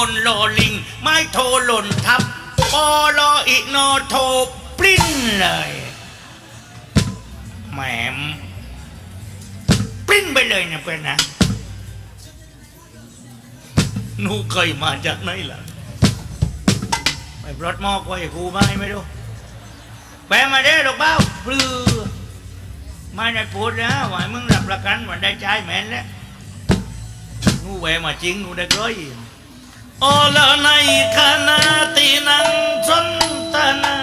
บนลอลิง ไม้โทหล่นทับปอลออีโนโทปลิ้นเลยแหมปลิ้นไปเลยนะเพื่อนนะหนูเคยมาจากไหนล่ะไปรถมอกไว้ครูมาให้ไม่รู้แปมาได้หรอกเบ้าปลือไม่ได้พูดนะว่าให้มึงรับประกันว่าได้ใจแมนแล้วหนูแหวมาจริงหนูได้ร้อย Ola nai kana tinang jontana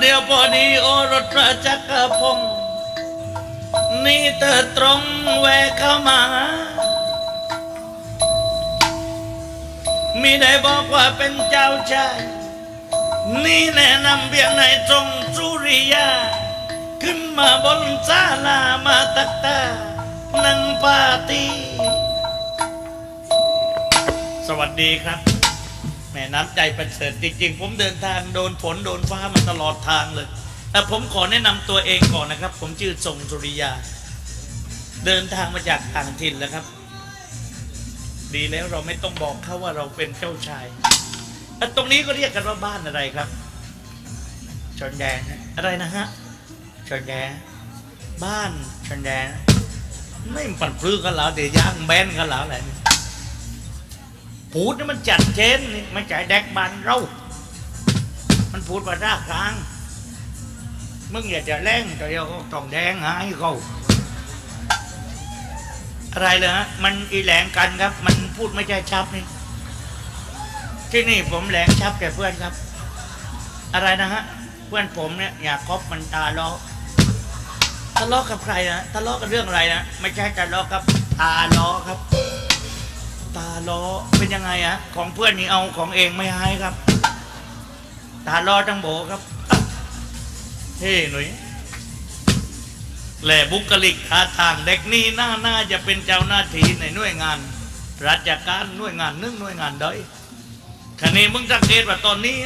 เดี๋ยวพอดีโอรสราจักรพงนี่เธอตรงแวะเข้ามามีได้บอกว่าเป็นเจ้าชาย นี่แนะนำเพียงในจงสุริยา ขึ้นมาบนศาลามาตักตา นังปาตี สวัสดีครับ แม่น้ำใจประเสริฐจริง ๆ ผมเดินทางโดนฝนโดนฟ้ามาตลอดทางเลยแต่ผมขอแนะนำตัวเองก่อนนะครับ ผมชื่อทรงสุริยา เดินทางมาจากต่างถิ่นแล้วครับ ดีแล้วเราไม่ต้องบอกเขาว่าเราเป็นเจ้าชายอ่ตรงนี้ก็เรียกกันว่าบ้านอะไรครับ ชนแดนอะไรนะฮะชนแดนบ้านชนแดนไม่ปั่นพลื้กันแล้วเดี๋ยวย่างแบนกันแล้วแหละ พูดนี่มันจัดเจนนี่ไม่ใช่แดกบานเรา มันพูดว่าร่ากลาง มึงอย่าจะแรงแต่เดียวต้องแดงหายเขาอะไรเลยฮะ มันอีแหลงกันครับ มันพูดไม่ใช่ชับนี่ ที่นี่ผมแหลงชับแก่เพื่อนครับ อะไรนะฮะ เพื่อนผมเนี่ยอยากคบมันตาล้อทะเลาะกับใครนะทะเลาะกันเรื่องอะไรนะ ไม่ใช่ทะเลาะกับตาล้อครับ ตาล้อเป็นยังไงอะของเพื่อนนี่เอาของเองไม่ให้ครับ ตาล้อจังโบครับเฮ้หนุ่ยแหล่บุคลิกท่าทางเด็กนี่หน่าหน่าจะเป็นเจ้าหน้าที่ในหน่วยงาน ราชการหน่วยงานนึงหน่วยงานใดคันนี้มึงสังเกตว่าตอนนี้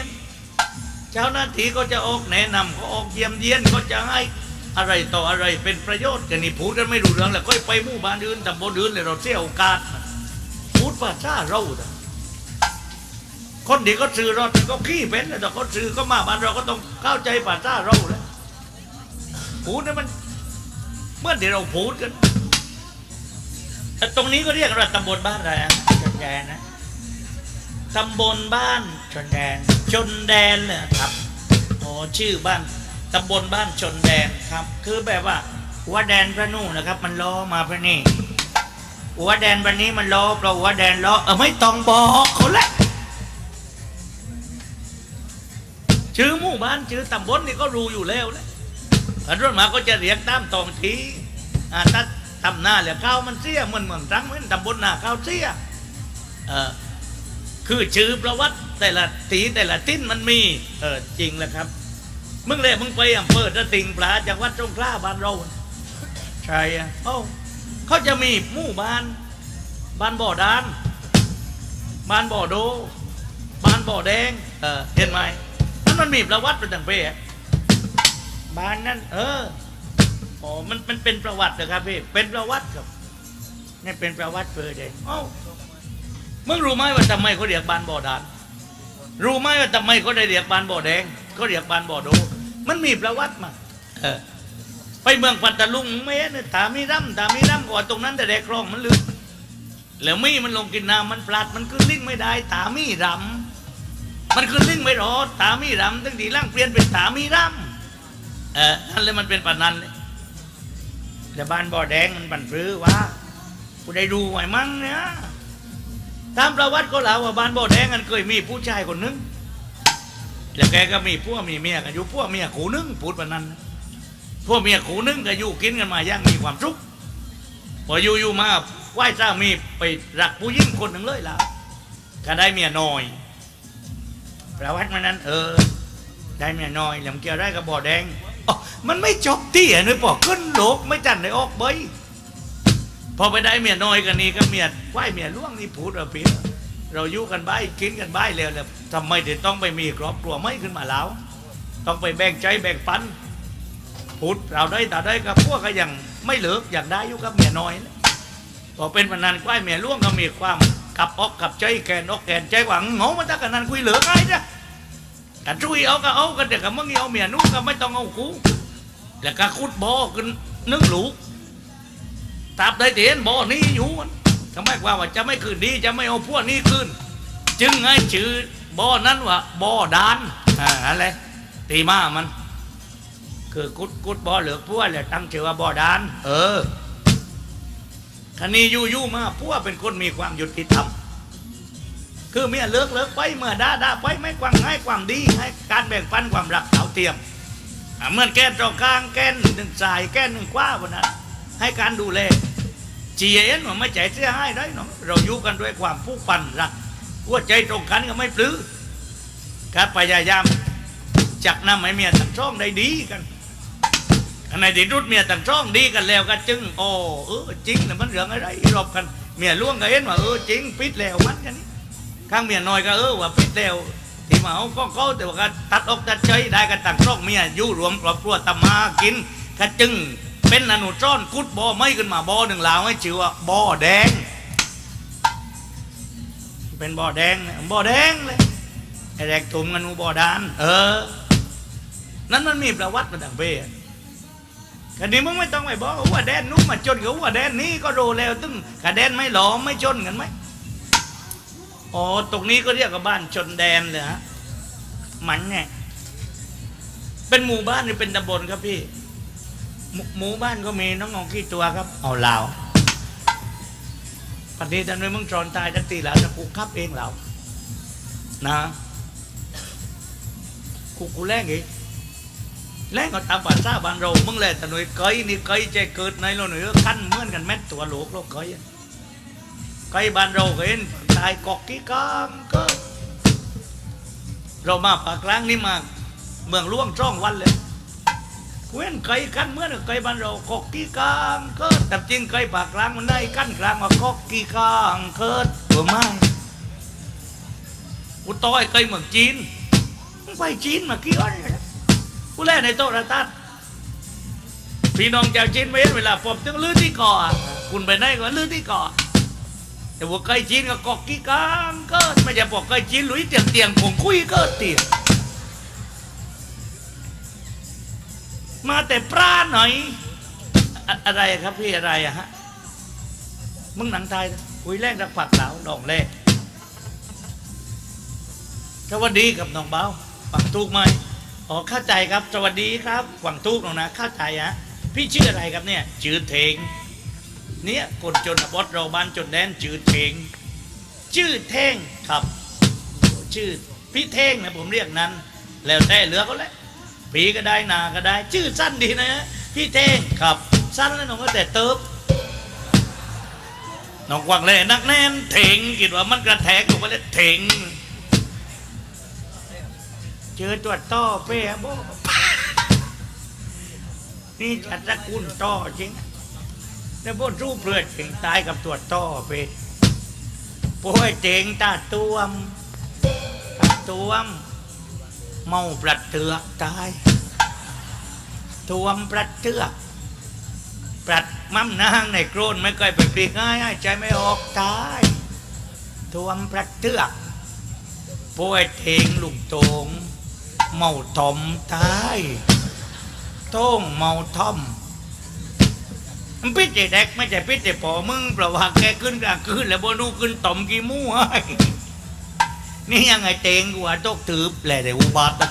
เจ้าหน้าที่ก็จะออกแนะนำก็ออกเยี่ยมเยียนก็จะให้อะไรต่ออะไรเป็นประโยชน์แต่นี่พูดกันไม่รู้เรื่องแล้วก็ไปหมู่บ้านอื่นตำบลอื่นเลยเราเสียโอกาสพูด ภาษาเราน่คนที่ก็ซื้อรถก็ขี้เป็นแต่ก็ซื้อก็มาบ้านเราก็ต้องเข้าใจภาษาเราแล้วพูดนี่มันเมื่อที่เราพูดกันแต่ตรงนี้ก็เรียกว่าตำบลบ้านอะไรชนแดนนะตำบลบ้านชนแดน ชนแดนเลยครับอ๋อชื่อบ้านตำบลบ้านชนแดนครับ คือแบบว่าหัวแดนพระนู่นนะครับ มันล้อมาพระนี่ หัวแดนวันนี้มันโลเพราะหัวแดนโลเออไม่ต้องบอกเขาแหละชื่อหมู่บ้านชื่อตำบลนี่ก็รู้อยู่แล้วแหละอันรุ่นมาก็จะเรียกตามตองทีอ่าถ้าทำหน้าเหลือข้าวมันเสียเหมือนเหมือนตั้งเหมือนตำบลหน้าข้าวเสียเออคือชื่อประวัติแต่ละตีแต่ละทิ้นมันมีเออจริงแหละครับมึงเลยมึงไปอำเภอตะติงปลาจากวัดตรงกล้าบ้านเราใช่อะเอ้ เขาจะมีหมู่บ้าน บ้านบ่อดาน บ้านบ่อโด บ้านบ่อแดง เออเห็นไหมนั่นมันมีประวัติเป็นต่างเป้อะบ้านนั่นเอออ๋อมันมันเป็นประวัตินะครับพี่เป็นประวัติครับนี่เป็นประวัติเปิดเองเอ้ามึงรู้ไหมว่าทำไมเขาเรียกบ้านบ่อดาน รู้ไหมว่าทำไมเขาได้เรียกบ้านบ่อแดงเขาเรียกบ้านบ่อโด มันมีประวัติมาเออ ไปเมืองปัตตาลุงไม่เห็นเนี่ยถามีร่ำถามีร่ำก่อนตรงนั้นแต่แดกคลองมันลึกแล้วมีมันลงกินน้ำมันปลัดมันขึ้นลิงไม่ได้ถามีรำมันขึ้นลิงไม่รอดถามีรำตั้งทีร่างเปลี่ยนเป็นถามีรำเออนั่นเลยมันเป็นปานนั้นเลยแต่บ้านบ่อแดงมันบันปรือว่ากูได้ดูไหวมั้งเนี่ยตามประวัติก็เล่าว่าบ้านบ่อแดงมันเคยมีผู้ชายคนหนึงแล้วแกก็มีพวกมีเมียกันอยู่พวกเมียขู่นึงพูดวันนั้นนะ พวกเมียขู่นึงก็อยู่กินกันมาอย่างมีความสุขพออยู่อยู่มาไหว้สามีไปรักผู้หญิงคนหนึ่งเลยล่ะก็ได้เมียน้อยประวัติมันนั้นเออ ได้เมียน้อยแล้วมันเกี่ยวได้กับบ่อแดงอ๋อมันไม่จบที่อะนึกปอกขึ้นโลกไม่จันได้ออกใบพอไปได้เมียน้อยกันนี่ก็เมียไหว้เมียล่วงนี่พูดเอาเพียเราอยู่กันบ้ายกินกันบ้ายแล้วแล้วทำไมถึงต้องไปมีครอบครัวไม่ขึ้นมาแล้ว ต้องไปแบ่งใจแบ่งปัน พูดเราได้แต่ได้กับพวกก็ยังไม่เลิกอยากได้อยู่กับเมียน้อยพอเป็นพนันไหว้เมียล่วงก็มีความกับออกกับใจแกนออกแกนใจหวังเหงามาตั้งกันนั้นคุยเหลือไงจ้ะกันช่วยเอาก็เอากันเด็กกับมึงเอาเมียนู้นก็ไม่ต้องเอากูแล้วก็คุดบ่อขึ้นนึกลูกตราบใดที่เห็นบ่อนี้อยู่มันก็ไมว่าว่าจะไม่คืนดีจะไม่เอาพวกนี้คืนจึงให้ชื่อบ่อนั้นว่าบ่อดานอ่าอะไรตีมามัน คือกุดกุดบ่อเหลือพวกแล้วตั้งชื่อว่าบ่อดาน เออคันนี้อยู่อยู่มาพวกเป็นคนมีความยุติธรรมคือเมียเลิกเลิกไปเมื่อด่าด่าไปไม่ความให้ความดีให้การแบ่งปันความรักเท่าเทียมอะเหมื่อนแกนตรงกลางแกนหนึ่งสายแกนหนึ่งกว้าวันนั้นให้การดูแลจีเอ็นว่าไม่ใจเสียให้ได้เนาะเราอยู่กันด้วยความผูกพันรักหัวใจตรงกันก็ไม่ปลื้อการพยายามจักนำให้เมียทั้งช่องได้ดีกัน อันที่รุดเมียทั้งช่องดีกันแล้วก็จึงโอ้เออจริงนะมันเรื่องอะไรรอบกันเมียล่วงก็เห็นว่าเออจริงปิดแล้วมันกันนี่ข้างเมียน้อยก็เออว่าพิษเร็วที่มาเอาก็เขาแต่ว่าตัดอกตัดใจได้กันต่างช่องเมียอยู่รวมครอบครัวตำมากินก็จึงเป็นอนุจ้อนกุดบ่อไม่ขึ้นมาบ่อหนึ่งลาวให้ชื่อว่าบ่อแดง เป็นบ่อแดงบ่อแดงเลยไอ้แดกตุ่มกันูบ่อดาน เออ นั้นมันมีประวัติมาต่างเบ้คดีมึงไม่ต้องไปบอกว่าแดนนู้นมาจนกับว่าแดนนี้ก็รู้แล้วตึ้งกะแดนไม่หลอมไม่จนกันไหมอ๋อตรงนี้ก็เรียกว่าบ้านชนแดนเลยฮะมันไงเป็นหมู่บ้านหรือเป็นตำบลครับพี่ หมู่หมู่บ้านก็มีน้องงองขี้ตัวครับเอาลาวปฏิทันไว้มึงจอนตายจักตีแล้วจะกูขับเองเรานะกูกูแรงอีก แรงก็ตามภาษาบ้านเรามึงแหละแต่หน่วยเกยนี่เกยใจเกิดในเราหน่วยก็ขั้นเหมือนกันแม่ตัวโหลกโลกเกยอะไกลบ้านเราเห็นตายกอกกี้กามก็เรามาปากกลางนี่มาเมืองล่วงจ้องวันเลยเว้นไกลกันเมื่อไกลบ้านเรากอกกี้กามก็แต่จริงไกลปากกลางมันได้กั้นกลางว่ากอกกี้กามเคิดเออไม่กูต้อยไกลเมืองจีนไปจีนมากี่วันแล้ว กูแล่ในโต๊ะระตัดพี่น้องชาวจีนไม่เห็นเวลาผมต้องลื้อที่เก่อคุณไปไหนก็ลื้อที่เก่อแต่ว่าใกล้จีนก็กอกกี้กางก็ไม่ใช่บอกใกล้จีนหลุยเตียงเตียงผมคุยก็เตียงมาแต่ปลาหน่อย อะอะไรครับพี่อะไรอะฮะมึงหนังไทยนะคุยแรกรักผักสาดองแรกสวัสดีกับน้องเบาฝังทุกไหม อ๋อเข้าใจครับ สวัสดีครับฝังทุกน้องนะ เข้าใจฮะพี่ชื่ออะไรครับเนี่ยชื่อเทงเนี่ยคนจนบดเราบ้านจนแดนจืดเทงชื่อเท่งครับ ชื่อพี่เท่งนะผมเรียกนั้น แล้วแต่เหลือก็แล้วผีก็ได้นาก็ได้ ชื่อสั้นดีนะพี่เท่งครับ สั้นแล้วน้องก็แต่เติบน้องกวางเลยนักแน่นเถงคิดว่ามันกระแทกออกมาแล้วเถง เจอตัวต่อเป้โบนี่จัดตะกูลต่อจริงแต่พวกรูปเลือดเก่งตายกับตัวต่อไปป่วยเจ๋งตาตวมตาตวมเมาปลัดเตือกตายตวมปลัดเตือกปลัดมั่มนางในโกรนไม่เคยไปปีง่ายใจไม่ออกตายตวมปลัดเตือกป่วยเถงลุงโตง เมาทอมตายโต้งเมาทอมมันพิษไอ้เด็กไม่ใช่พิษไอ้ปอมึงเพราะว่าแกขึ้นกลางคืนแล้วบนูขึ้นต่อมกี่มู่ไอ้นี่ยังไงเตงกว่าตกถืบแหละแต่อุบาทนะ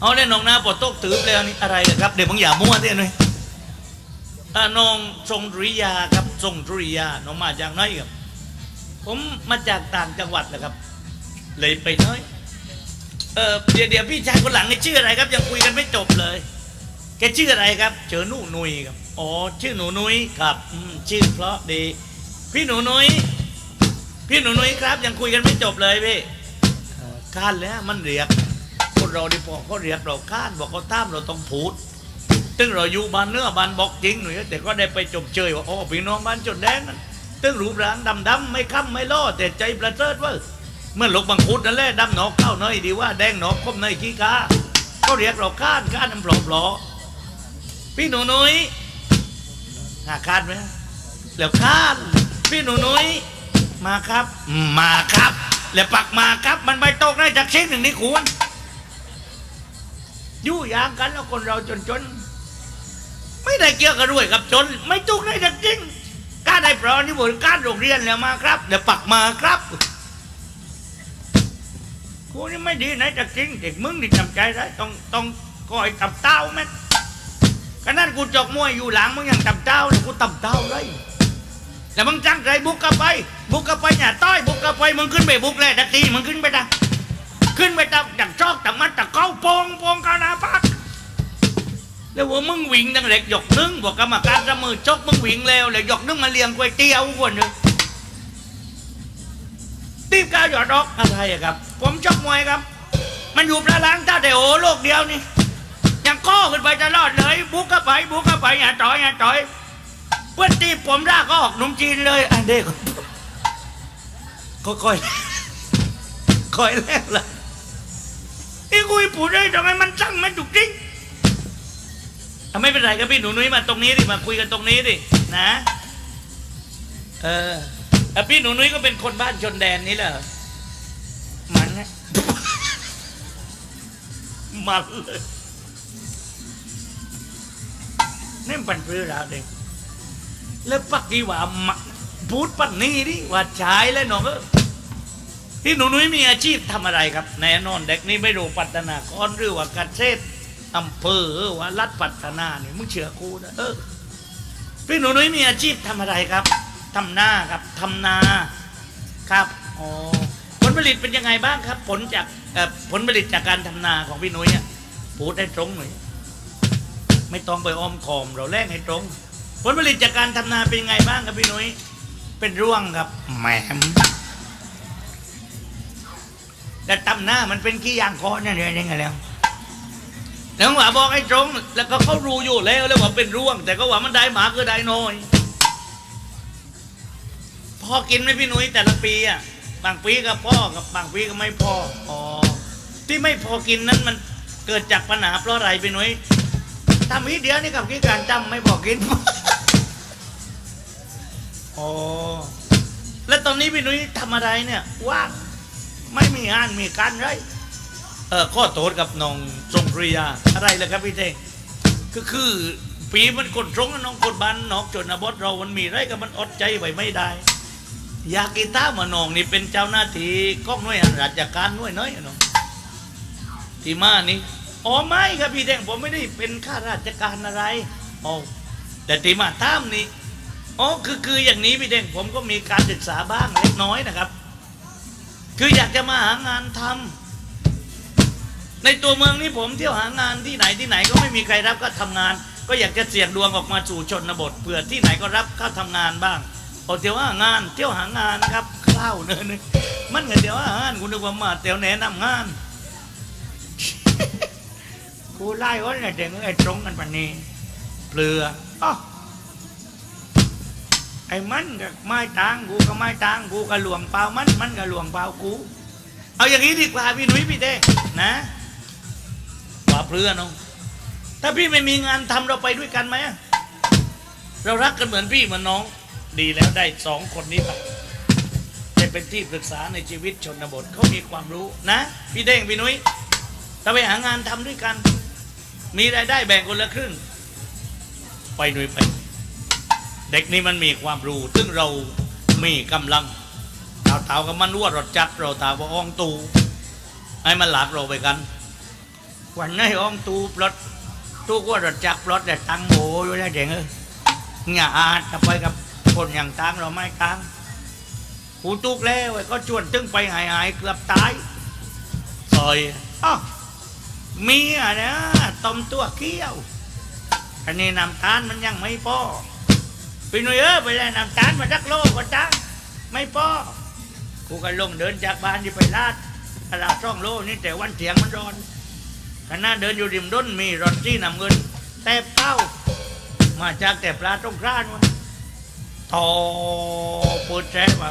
เอาเล่นน้องนาพอตกถืบแล้วนี่อะไรครับ เดี๋ยวมึงอย่ามั่วเต้หน่อยน้องทรงดุริยาครับทรงดุริยาน้องมาจากไหนครับ ผมมาจากต่างจังหวัดนะครับ เลยไปน้อย เออเดี๋ยวเดี๋ยวพี่ชายคนหลังนี่ชื่ออะไรครับ ยังคุยกันไม่จบเลย แกชื่ออะไรครับเจอหนูนุยครับอ๋อชื่อหนูนุยครับอืมชื่อเพราะดี พี่หนูนุยพี่หนูนุยครับ ยังคุยกันไม่จบเลยพี่เอ่อข้านแล้วมันเรียกคนเราดิพอเขาเรียกเราข้านบอกเขาตามเราต้องพูดตึงเราอยู่บ้านเนื้อบ้านบอกจริงหน่อยแต่ก็ได้ไปจบเชยว่าอ๋อพี่น้องบ้านจนแดงนั่นตึงรูปร่างดำดำๆไม่ค้ำไม่ล่อแต่ใจประเสริฐเว่า เมื่อหลกบังคุดนั่นแหละดำหนอกเข้าน้อยดีว่าแดงหนอกคมในอยขี้กาเขาเรียกเราข้านข้านน้ำปลอปลอพี่หนูนุ้ยหาคาดไหมแล้วคาดพี่หนูนุ้ยมาครับ มาครับ แล้วปักมาครับ มันไม่ตกได้จากเช็คหนึ่งนี่ควรยู่ยางกันแล้วคนเราจนจนไม่ได้เกี่ยวกับรวยกับจน ไม่ตกได้จากจริงกล้าได้ปลอนี่บริการโรงเรียนแล้วมาครับ เดี๋ยวปักมาครับ กูนี่ไม่ดีไหนะจากจริงเด็กมึงนี่จำใจได้ต้องต้องคอยจับเต้าแม่ขนาดกูจอกมวยอยู่หลังมึงยังต่ำเต้าเลยกูต่ำเต้าเลยแล้วมึงจังใจบุกกลับไป บุกกลับไปอย่าต้อยบุกกลับไปมึงขึ้นไปบุกเลยดักตีมึงขึ้นไปดักขึ้นไปดักดักจอกดักมัดดักเก้าโปงโปงกานาปักแล้วว่ามึงวิ่งดังเล็กหยกนึงบอกกรรมการจะมือจกมึงวิ่งแล้วเลยหยกนึงมาเลี้ยงก๋วยเตี๋ยวคนหนึ่ง ตีบก้าวหยอดดอกอะไรอะครับ ผมชกมวยครับ มันอยู่ประล้างเต้าแต่โอโลกเดียวนี่ยังก้อขึ้นไปตลอดเลย บุกเข้าไปบุกเข้าไปอย่าต่อยอย่าต่อยเพื่อนตีผมรากก็ออกหนุ่มจีนเลยอันเด็กค่อยๆค่อยแรกละนี่คุยพูดได้ทำไมมันสั่งมันจุกจริงไม่เป็นไรครับพี่หนูนุ้ยมาตรงนี้ดิมาคุยกันตรงนี้ดินะ เออ พี่หนูนุ้ยก็เป็นคนบ้านชนแดนนี่แหละมันมันเลยนี่มันปันปลื้อแล้วเด็กแล้วปักดีว่ามาพูดปันนี้ดิว่าชายแล้วน้องเออพี่หนูนุ้ยมีอาชีพทำอะไรครับแน่นอนเด็กนี่ไม่รู้พัฒนาคอนหรือว่าเกษตรอำเภอว่ารัฐพัฒนาเนี่ยมึงเชื่อกูนะเออพี่หนูนุ้ยมีอาชีพทำอะไรครับ ทำนาครับทำนาครับอ๋อผลผลิตเป็นยังไงบ้างครับ ผลจากเอ่อผลผลิตจากการทำนาของพี่นุ้ยเนี่ยพูดได้ตรงหน่อยไม่ต้องไปอ้อมคอมเราแลกให้ตรง ผลผลิตจากการทำนาเป็นยังไงบ้างครับพี่นุ้ยเป็นร่วงครับแหมมแต่ตำหน้ามันเป็นขี้ยางคอเนี่ยเดี๋ยวยังไงแล้วแล้วว่าบอกให้ตรง แล้วก็เขารู้อยู่แล้วแล้วว่าเป็นร่วง แต่ก็ว่ามันได้หมาคือได้น้อย พอกินไหมพี่นุ้ยแต่ละปีอะบางปีก็พ่อกับบางปีก็ไม่พออ๋อที่ไม่พอกินนั้นมันเกิดจากปัญหาเพราะอะไรพี่นุ้ยทำวิเดียวนี่กับกี่การจำไม่บอกกินโอ้แล้วตอนนี้พี่นุ้ยทำอะไรเนี่ยว่างไม่มีงานมีการไรเออข้อโทษกับน้องทรงปริยาอะไรเลยครับพี่เท่งก็คือปีมันกดตรงนะน้องกดบันนอกจนบดเรามันมีไรกับมันอดใจไว้ไม่ได้อ ยากกีตามาน้องนี่เป็นเจ้าหน้าที่กองหน่วยราชการหน่วยน้อยน้องที่มานี่อ๋อไม่ครับพี่แดงผมไม่ได้เป็นข้าราชการอะไรอ๋อแต่ที่มาตามนี่อ๋อคือคืออย่างนี้พี่แดงผมก็มีการศึกษาบ้างเล็กน้อยนะครับ คืออยากจะมาหางานทำในตัวเมืองนี่ผมเที่ยวหางานที่ไหนที่ไหนก็ไม่มีใครรับก็ทำงาน ก็อยากจะเสี่ยงดวงออกมาสู่ชนบทเผื่อที่ไหนก็รับเข้าทำงานบ้าง พอเที่ยวหางาน เที่ยวหางานครับข้าวเนินมันเงินเที่ยวหางานคุณนึกว่ามาเที่ยวแนะนำงานกูไล่วันเนี่ยเด็กไอ้ตรงกันปันนี้เปลืออ๋อไอ้มันกับไม้ตางกูก็ไม้ตางกูก็หลวงเปล่ามันมันก็หลวงเปล่ากู เอาอย่างนี้ดีกว่าพี่หนุ่ยพี่เด้นะว่าเปลือน้องถ้าพี่ไม่มีงานทำเราไปด้วยกันไหมเรารักกันเหมือนพี่เหมือนน้อง ดีแล้วได้สองคนนี้ไปเป็นที่ปรึกษาในชีวิตชนบทเขามีความรู้นะ พี่เด้งพี่นุ้ยถ้าไปหางานทำด้วยกัน มีรายได้แบ่งคนละครึ่ง ไปหน่ยไป เด็กนี่มันมีความรู้ ซึ่งเรามีกำลังเต่าเต่ากับมันว่ารถจักรเราเต่าว่าอ้องตูให้มันหลากเราไปกันวันนี้อ้องตูปลดตู้ว่ารถจักรปลดแต่ตังโหอยู่แล้วเด็กเอ้ยอย่าอาจจะไปกับ คนอย่างตังเราไม่ตังหูตุกแล้วไอ้ก็ชวนตึงไปหายหายเกือบตายสอยอ๋อมีอะนะต้มตัวเกี้ยว อันนี้น้ำตาลมันยังไม่พอพี่หนุ่ยเออไปเลยน้ำตาลมาจักโลก็จ้าไม่พอกูก็ลงเดินจากบ้านที่ไปลาดตลาดช่องโลนี่แต่วันเถียงมันร้อนขณะเดินอยู่ริมด้นมีรถที่นำเงินแต่เป้ามาจากแต่ปลาตรงกรานวะ ทอปูดแช่มา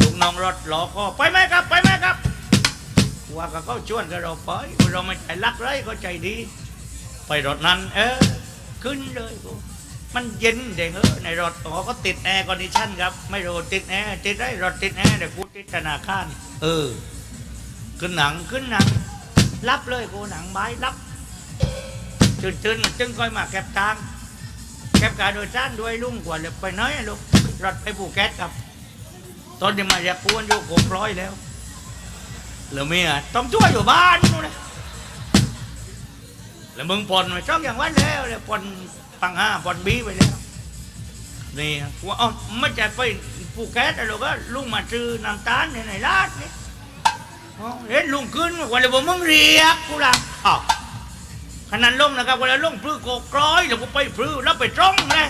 ลุงน้องรถหลอกก็ไปไหมครับ ไปไหมครับว่าก็เขาชวนกับเราไปเราไม่ใจรักเลยก็ใจดี ไปรถนั้น เออ ขึ้นเลยกูมันเย็นเด้งเออในรถอ๋อก็ติดแอร์คอนดิชันครับ ไม่รู้ติดแอร์ติดได้รถติดแอร์เดี๋ยวกูติดธนาคารเออ ขึ้นหนังขึ้นหนังรับเลยกูหนังไม้รับตื่นตื่นจึงค่อยมาแก็บตังแก็บการโดยสารด้วยลุงกว่าเลยไปน้อยลูก รถไปภูเก็ตครับ ตอนที่มาจากกวนอยู่หกร้อยแล้วแล้วเมียต้องช่วยอยู่บ้านนู่นนะแล้วมึงผ่อนไปช่องอย่างวันแล้วเลยผ่อนปังห้าผ่อนบีไปแล้วนี่ว่าอ๋อไม่ใช่ไปภูเก็ตอะหรอกก็ลุงมาซื้อน้ำตาลในในร้านนี่เห็นลุงขึ้นวันเลยบอกมึงเรียกกูละอ๋อขนาดลงนะครับเวลยลงพลื้โกกร้อยแล้วกูไปพื้นแล้วไปตรงเลย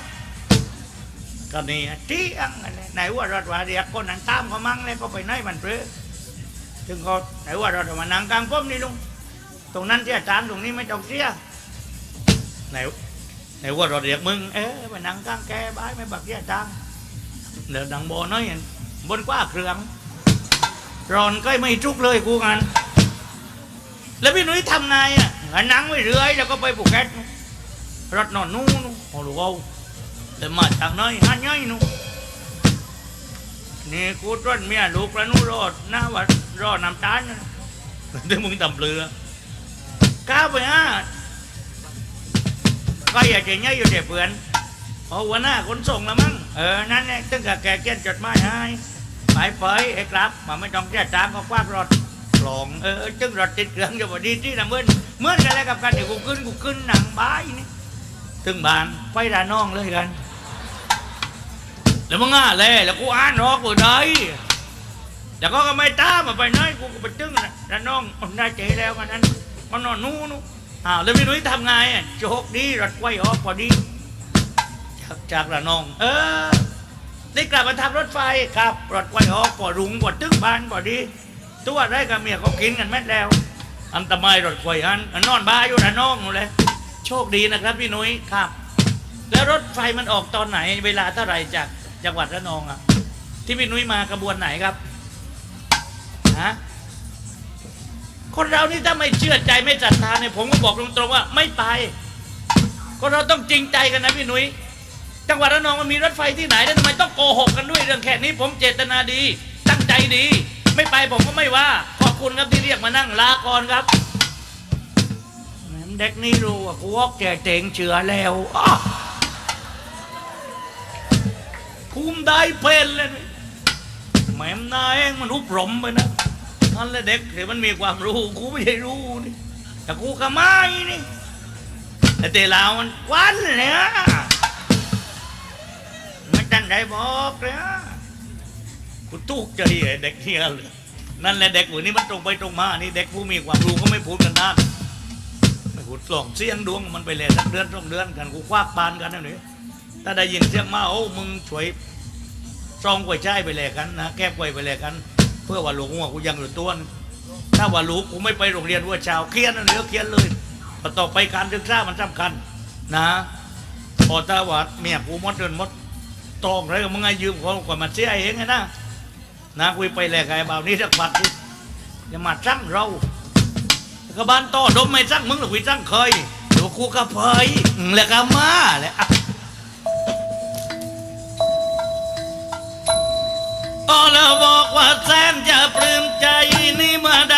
ก็นี่ที่อังไหนว่ารถว่าเรียกคนนั้นตามเขามั่งเลยก็ไปไหนมันเพลื้ถึงเขาไหนว่ารถมานั่งกลางป้มนี่ลุงตรงนั้นที่อาจารย์ตรงนี้ไม่ต้องเสียไหนไหนว่าราเรียกมึงเอ๊ะไปนั่งกลางแกบ้ายไม่บักที่อาจารย์เดี๋ยวดังโบน้อยเห็นบนกว่าเครื่องรอนก็ไม่ทุกเลยกูงันแล้วพี่หนุ่ยทำไงอะงั้นนั่งไม่เรื่อยแล้วก็ไปภูเก็ตรถนอนนู่นโอ้โหเอา แต่มาจากน้อยหันย่อยนู่นนี่กูต้นเมียลูกแล้วนู่นรอดหน้าวัดรอดน้ำตาลนะเดี๋ยวมึงตำเปลือก้าวไปฮะก็อยากจะเนี่ยอยู่แต่เพื่อนเพราะหัวหน้าขนส่งละมั้งเออนั่นแหละตั้งแต่แกเขียนจดหมายให้ไปเผยไอ้ครับมาไม่ต้องแก้ตามก็คว้ารถกลองเออจึงรถติดเครื่องอยู่พอดีที่นะเหมื่อนเหมื่อนกันเลยกับกันเดี๋ยวกูขึ้นกูขึ้นหนังบ้ายนี่ถึงบ้านไปด่าน้องเลยกัน แล้วมึงอะเลยแล้วกูอ่านออกกูได้แล้วก็ไม่ตามมาไปไหนกูก็ไปตึ้งนะน้องมันได้เจแล้วกันนั้นมันนอนนู่นนู่นอ้าวแล้วพี่นุ้ยทำไงอะโชคดีรถไฟออกพอดีจากจากระนอง เออได้กลับมาทำรถไฟครับรถไฟออกพอรุงพอตึ้งบ้านพอดี ตัวได้กับเมียเขากินกันแม่แล้วอันตรายรถไฟอันอันนอนบ้าอยู่ระนองนู่นเลยโชคดีนะครับพี่นุ้ยครับ แล้วรถไฟมันออกตอนไหนเวลาเท่าไหร่จาก จังหวัดระนองอะ ที่พี่นุ้ยมากระบวนไหนครับฮะคนเรานี่ถ้าไม่เชื่อใจไม่ศรัทธาเนี่ยผมก็บอกตรงๆว่าไม่ไป คนเราต้องจริงใจกันนะพี่นุย้ยจังหวัดระนองมันมีรถไฟที่ไหนแล้วทำไมต้องโกหกกันด้วยเรื่องแค่นี้ผมเจตนาดี ตั้งใจดี ไม่ไปผมก็ไม่ว่า ขอบคุณครับที่เรียกมานั่งลาก่อนครับแหมเด็กนี่รู้ว่ากูวอกแจกเจงเชือแล้ว อ้าวภูมิได้เป็นเลยนี่แม่มนายเองมันรุบรมไปนะนั่นแหละเด็กเดี๋ยวมันมีความรู้กูไม่ใช่รู้นี่แต่กูก็ไม่นี่แต่เตลามันควันเนี่ยไม่ตั้งใจบอกเลยกูทุกข์ใจไอ้เด็กเฮียเลยนั่นแหละเด็กหัวนี้มันตรงไปตรงมานี่เด็กผู้มีความรู้ก็ไม่พูดกันนานไม่พูดกล่งเสียงดวงมันไปเลยสักเดือนสองเดือนกันกูคว้าปานกันนั่นนี่ ถ้าได้ยินเสียงมาโอ้มึงช่วยซองกวยใช่ไปเลยกันนะแก้กวยไปเลยกัน เพื่อว่าหลวงหัวกูยังอยู่ตัวนถ้าว่ารู้กูไม่ไปโรงเรียนว่าช้าเขียนเหลือเขียนเลยพอต่อไปการศึกษามันสำคัญ นะพอถ้าว่าเมียกูมดเดินมดตองอะไรกับมึงไงยืมของกว่ามันเสียเองไงนะนะคุยไปแหลกไอ้บ่าวนี้สักบัดอย่ามาสั่งเราแล้วก็บ้านต่อดมไม่สั่งมึงหรือคุยสั่งเคยหรือกูก็เพยแล้วก็มาแหละ พอแล้วบอกว่าแสนจะปลื้มใจนี่มื่อใ